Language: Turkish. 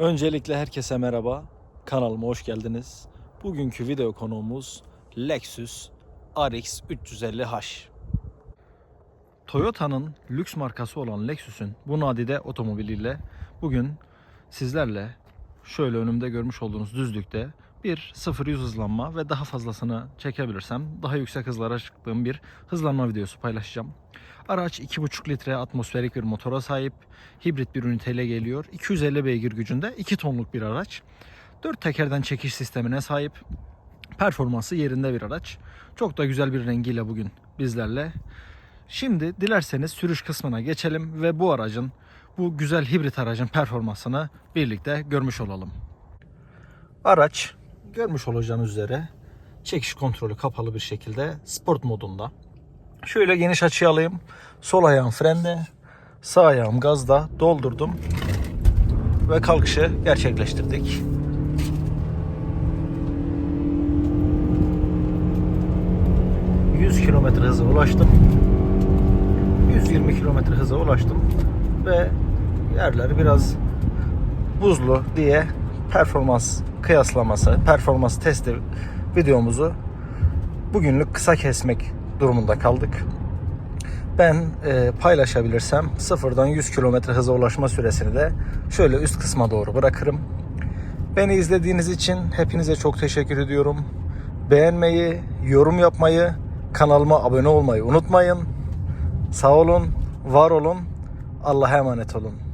Öncelikle herkese merhaba. Kanalıma hoş geldiniz. Bugünkü video konuğumuz Lexus RX 350H. Toyota'nın lüks markası olan Lexus'un bu nadide otomobiliyle bugün sizlerle şöyle önümde görmüş olduğunuz düzlükte bir 0-100 hızlanma ve daha fazlasını çekebilirsem daha yüksek hızlara çıktığım bir hızlanma videosu paylaşacağım. Araç 2,5 litre atmosferik bir motora sahip. Hibrit bir üniteyle geliyor. 250 beygir gücünde 2 tonluk bir araç. 4 tekerden çekiş sistemine sahip. Performansı yerinde bir araç. Çok da güzel bir rengiyle bugün bizlerle. Şimdi dilerseniz sürüş kısmına geçelim ve bu aracın bu güzel hibrit aracın performansını birlikte görmüş olalım. Araç görmüş olacağınız üzere çekiş kontrolü kapalı bir şekilde sport modunda. Şöyle geniş açıya alayım. Sol ayağım frende, sağ ayağım gazda doldurdum ve kalkışı gerçekleştirdik. ...100 kilometre hıza ulaştım. 120 kilometre hıza ulaştım. Ve yerler biraz buzlu diye performans kıyaslaması, performans testi videomuzu bugünlük kısa kesmek durumunda kaldık. Ben e, paylaşabilirsem sıfırdan 100 km hıza ulaşma süresini de şöyle üst kısma doğru bırakırım. Beni izlediğiniz için hepinize çok teşekkür ediyorum. Beğenmeyi, yorum yapmayı, kanalıma abone olmayı unutmayın. Sağ olun, var olun. Allah'a emanet olun.